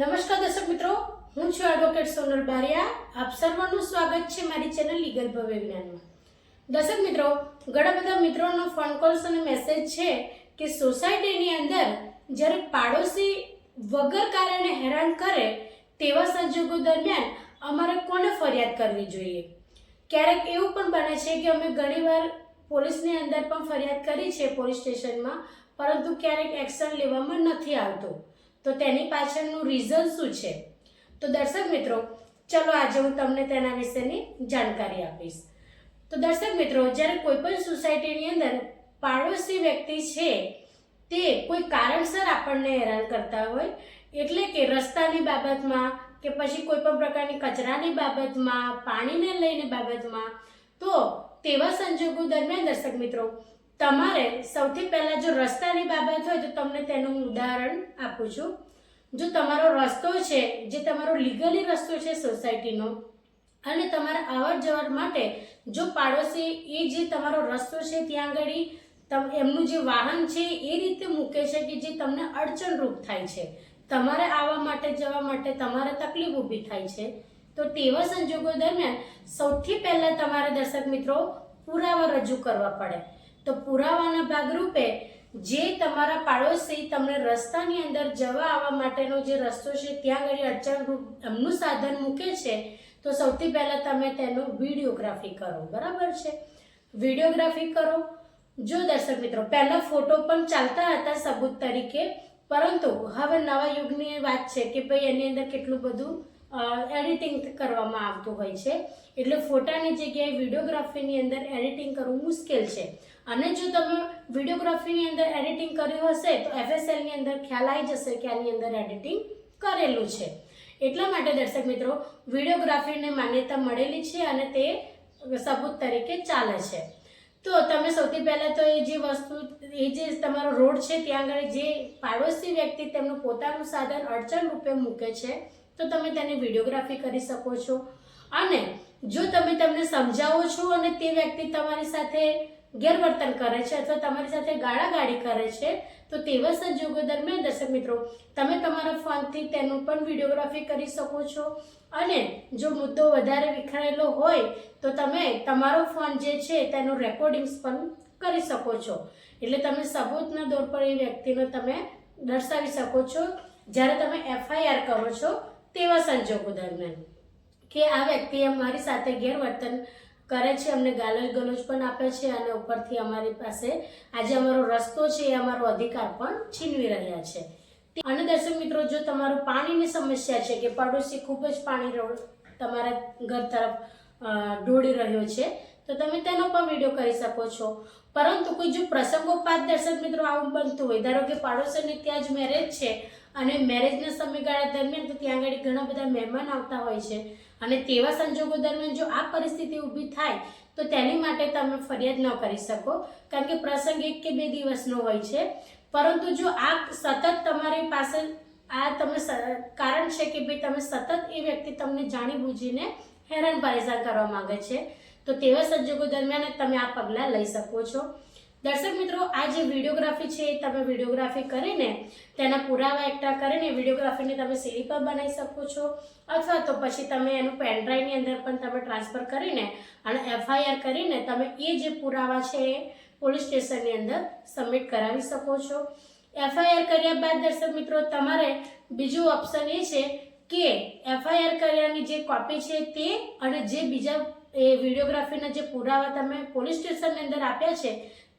નમસ્કાર દર્શક મિત્રો, હું છું એડવોકેટ સોનલ બારિયા. આપ સર્વનું સ્વાગત છે મારી ચેનલ લીગલ ભવ્ય જ્ઞાનમાં દર્શક મિત્રો, ઘણા બધા મિત્રોનો ફોન કોલ્સ અને મેસેજ છે કે સોસાયટીની અંદર જ્યારે પાડોશી વગર કારણે હેરાન કરે તેવા સંજોગો દરમિયાન અમારે કોને ફરિયાદ કરવી જોઈએ? ક્યારેક એવું પણ બને છે કે અમે ઘણીવાર પોલીસની અંદર પણ ફરિયાદ કરી છે પોલીસ સ્ટેશનમાં, પરંતુ ક્યારેક એક્શન લેવામાં નથી આવતું. તો તેની પાછળનું રીઝન શું છે? તો દર્શક મિત્રો, ચલો આજે હું તમને તેના વિશેની જાણકારી આપીશ. તો દર્શક મિત્રો, જ્યારે કોઈ પણ સોસાયટીની અંદર પાડોશી વ્યક્તિ છે, તે કોઈ કારણસર આપણને હેરાન કરતા હોય, એટલે કે રસ્તાની બાબતમાં કે પછી કોઈ પણ પ્રકારની કચરાની બાબતમાં, પાણીને લઈને બાબતમાં, તો તેવા સંજોગો દરમિયાન દર્શક મિત્રો તમારે સૌથી પહેલાં જો રસ્તાની બાબત હોય તો તમને તેનું ઉદાહરણ આપું છું. જો તમારો રસ્તો છે, જે તમારો લીગલી રસ્તો છે સોસાયટીનો અને તમારા અવર જવર માટે જો પાડોશી એ જે તમારો રસ્તો છે ત્યાં આગળ, તમ, એમનું જે વાહન છે એ રીતે મૂકે છે કે જે તમને અડચણરૂપ થાય છે. તમારે આવવા માટે, જવા માટે તમારે તકલીફ ઊભી થાય છે. તો તેવા સંજોગો દરમિયાન સૌથી પહેલાં તમારે દર્શક મિત્રો પુરાવા રજૂ કરવા પડે. તો પુરાવાના ભાગરૂપે જે તમારા પાડોશી તમને રસ્તાની અંદર જવા આવવા માટેનો જે રસ્તો છે, ત્યાં આગળ અડચણરૂપ એમનું સાધન મૂકે છે, તો સૌથી પહેલાં તમે તેનો વિડીયોગ્રાફી કરો. બરાબર છે? વિડીયોગ્રાફી કરો. જો દર્શક મિત્રો, પહેલાં ફોટો પણ ચાલતા હતા સબૂત તરીકે, પરંતુ હવે નવા યુગની વાત છે કે ભાઈ એની અંદર કેટલું બધું એડિટિંગ કરવામાં આવતું હોય છે. એટલે ફોટાની જગ્યાએ વિડીયોગ્રાફીની અંદર એડિટિંગ કરવું મુશ્કેલ છે. અને જો તમે વિડીયોગ્રાફીની અંદર એડિટિંગ કર્યું હશે, તો એફએસએલની અંદર ખ્યાલ આવી જશે કે આની અંદર એડિટિંગ કરેલું છે. એટલા માટે દર્શક મિત્રો વિડીયોગ્રાફીને માન્યતા મળેલી છે અને તે સબૂત તરીકે ચાલે છે. તો તમે સૌથી પહેલાં તો એ જે વસ્તુ, એ જે તમારો રોડ છે, ત્યાં આગળ જે પાડોશી વ્યક્તિ તેમનું પોતાનું સાધન અડચણ રૂપે મૂકે છે તો તમે તેની વિડીયોગ્રાફી કરી શકો છો. અને જો તમે તેમને સમજાવો છો અને તે વ્યક્તિ તમારી સાથે ગેરવર્તન કરે છે અથવા તમારી સાથે ગાળાગાળી કરે છે, તો તેવા સંજોગો દરમિયાન, દર્શક મિત્રો, તમે તમારા ફોનથી તેનું પણ વિડીયોગ્રાફી કરી શકો છો. અને જો મુદ્દો વધારે વિખરાયેલો હોય, તો તમે તમારો ફોન જે છે તેનું રેકોર્ડિંગ્સ પણ કરી શકો છો. એટલે તમે સબૂતના દોર પર એ વ્યક્તિનો તમે દર્શાવી શકો છો. જ્યારે તમે એફઆઈઆર કરો છો તેવા સંજોગો દરમિયાન કે આ વ્યક્તિ અમારી સાથે ગેરવર્તન કરે છે, અમને ગાલજ ગલોજ પણ આપે છે અને ઉપરથી અમારી પાસે આજે અમારો રસ્તો છે એ અમારો અધિકાર પણ છીનવી રહ્યા છે. અને દર્શક મિત્રો, જો તમારું પાણીની સમસ્યા છે કે પડોશી ખૂબ જ પાણી તમારા ઘર તરફ દોડી રહ્યો છે તો તમે તેનો પણ વીડિયો કરી શકો છો. પરંતુ કોઈ જો પ્રસંગોપાત દર્શક મિત્રો આવું બનતું હોય, ધારો કે પાડોશીને ત્યાં જ મેરેજ છે અને મેરેજના સમયગાળા દરમિયાન તો ત્યાં આગળ ઘણા બધા મહેમાન આવતા હોય છે. અને તેવા સંજોગો દરમિયાન જો આ પરિસ્થિતિ ઊભી થાય, તો તેની માટે તમે ફરિયાદ ન કરી શકો. કારણ કે પ્રસંગ એક કે બે દિવસનો હોય છે. પરંતુ જો આ સતત તમારી પાસે આ તમે સ- કારણ છે કે ભાઈ તમે સતત એ વ્યક્તિ તમને જાણી બૂજીને હેરાન પરેશાન કરવા માંગે છે. તો તેવા સંજોગો દરમિયાન તમે આ પગલાં લઈ શકો છો. દર્શક મિત્રો, આ જે વિડીયોગ્રાફી છે, એ તમે વિડીયોગ્રાફી કરીને, તેના પુરાવા એકઠા કરીને વિડીયોગ્રાફીને તમે સીડી પર બનાવી શકો છો. અથવા તો પછી તમે એનું પેનડ્રાઈવની અંદર પણ તમે ટ્રાન્સફર કરીને અને એફઆઈઆર કરીને તમે એ જે પુરાવા છે, એ પોલીસ સ્ટેશનની અંદર સબમિટ કરાવી શકો છો. એફઆઈઆર કર્યા બાદ દર્શક મિત્રો, તમારે બીજું ઓપ્શન એ છે કે એફઆઈઆર કર્યાની જે કોપી છે તે અને જે બીજા એ વિડીયોગ્રાફીના જે પુરાવા તમે પોલીસ સ્ટેશનની અંદર આપ્યા છે,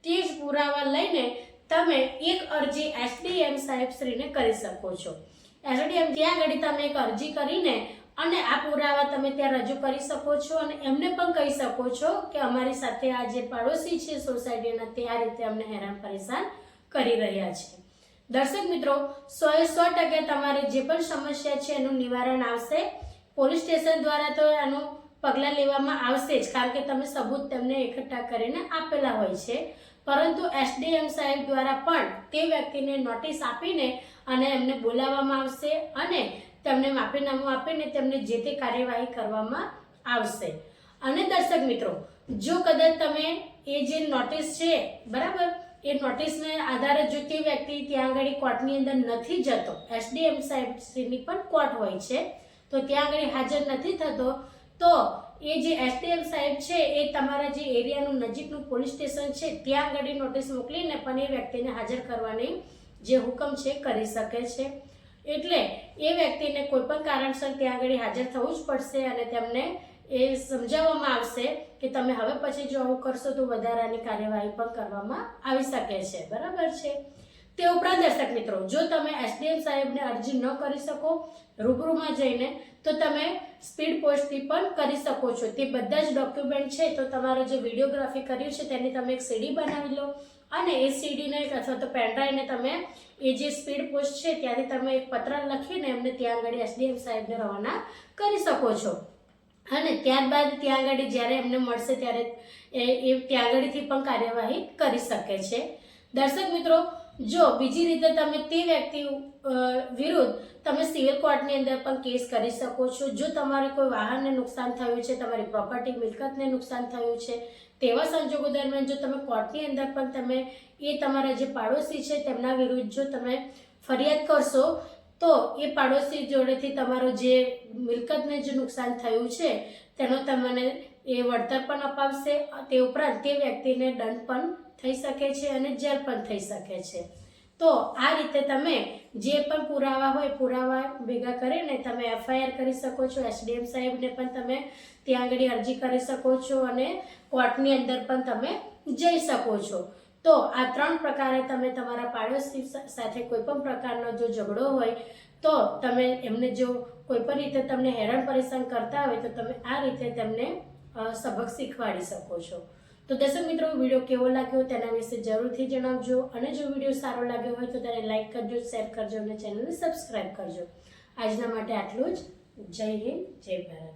તે જ પુરાવા લઈને તમે એક અરજી એસડીએમ સાહેબશ્રીને કરી શકો છો. એસડીએમ ત્યાં આગળ તમે એક અરજી કરીને અને આ પુરાવા તમે ત્યાં રજૂ કરી શકો છો અને એમને પણ કહી શકો છો કે અમારી સાથે આ જે પાડોશી છે સોસાયટીના, તે આ રીતે અમને હેરાન પરેશાન કરી રહ્યા છે. દર્શક મિત્રો, સો એ સો ટકા તમારે જે પણ સમસ્યા છે એનું નિવારણ આવશે. પોલીસ સ્ટેશન દ્વારા તો આનું પગલાં લેવામાં આવશે જ, કારણ કે તમે સબૂત તેમને એકઠા કરીને આપેલા હોય છે. પરંતુ એસડીએમ સાહેબ દ્વારા પણ તે વ્યક્તિને નોટિસ આપીને અને એમને બોલાવવામાં આવશે અને તેમને માફીનામું આપીને તેમને જે તે કાર્યવાહી કરવામાં આવશે. અને દર્શક મિત્રો, જો કદાચ તમે એ જે નોટિસ છે, બરાબર? એ નોટિસને આધારે જો તે વ્યક્તિ ત્યાં આગળ કોર્ટની અંદર નથી જતો, એસડીએમ સાહેબની પણ કોર્ટ હોય છે, તો ત્યાં આગળ હાજર નથી થતો તો એ જે એસડીએમ સાહેબ છે, એ તમારા જે એરિયાનું નજીકનું પોલીસ સ્ટેશન છે, ત્યાં આગળ નોટિસ મોકલીને પણ એ વ્યક્તિને હાજર કરવાની જે હુકમ છે કરી શકે છે. એટલે એ વ્યક્તિને કોઈ પણ કારણસર ત્યાં આગળ હાજર થવું જ પડશે અને તેમને એ સમજાવવામાં આવશે કે તમે હવે પછી જો આવું કરશો તો વધારાની કાર્યવાહી પણ કરવામાં આવી શકે છે. બરાબર છે? તે ઉપરાંત દર્શક મિત્રો, જો તમે એસડીએમ સાહેબને અરજી ન કરી શકો, રૂબરૂમાં જઈને, તો તમે સ્પીડ પોસ્ટથી પણ કરી શકો છો. તે બધા જ ડોક્યુમેન્ટ છે, તો તમારો જે વિડીયોગ્રાફી કર્યું છે, તેની તમે એક સીડી બનાવી લો અને એ સીડીને અથવા તો પેનડ્રાઈવને તમે એ જે સ્પીડ પોસ્ટ છે, ત્યાંથી તમે એક પત્ર લખીને એમને ત્યાં આગળ એસડીએમ સાહેબને રવાના કરી શકો છો. અને ત્યારબાદ ત્યાં આગળ જ્યારે એમને મળશે, ત્યારે એ ત્યાં આગળથી પણ કાર્યવાહી કરી શકે છે. દર્શક મિત્રો જો બીજી રીતે તમે તે વ્યક્તિ વિરુદ્ધ તમે સિવિલ કોર્ટની અંદર પણ કેસ કરી શકો છો. જો તમારે કોઈ વાહનને નુકસાન થયું છે, તમારી પ્રોપર્ટી મિલકતને નુકસાન થયું છે, તેવા સંજોગો દરમિયાન જો તમે કોર્ટની અંદર પણ તમે એ તમારા જે પાડોશી છે તેમના વિરુદ્ધ જો તમે ફરિયાદ કરશો, તો એ પાડોશી જોડેથી તમારો જે મિલકતને જે નુકસાન થયું છે, તેનો તમને એ વળતર પણ અપાવશે. તે ઉપરાંત તે વ્યક્તિને દંડ પણ થઈ શકે છે અને જર પણ થઈ શકે છે. તો આ રીતે તમે જે પણ પુરાવા હોય પુરાવા ભેગા કરીને તમે એફઆઈઆર કરી શકો છો એસડીએમ સાહેબને પણ તમે ત્યાં આગળ અરજી કરી શકો છો અને કોર્ટની અંદર પણ તમે જઈ શકો છો. તો આ ત્રણ પ્રકારે તમે તમારા પાડોશી સાથે કોઈ પણ પ્રકારનો જો ઝઘડો હોય, તો તમે એમને જો કોઈ પણ રીતે તમને હેરાન પરેશાન કરતા હોય, તો તમે આ રીતે તેમને સબક શીખવાડી શકો છો. તો દર્શક મિત્રો, વીડિયો કેવો લાગ્યો તેના વિશે જરૂરથી જણાવજો. અને જો વીડિયો સારો લાગ્યો હોય તો તેને લાઈક કરજો શેર કરજો અને ચેનલને સબસ્ક્રાઈબ કરજો. આજના માટે આટલું જ. જય હિન્દ, જય ભારત.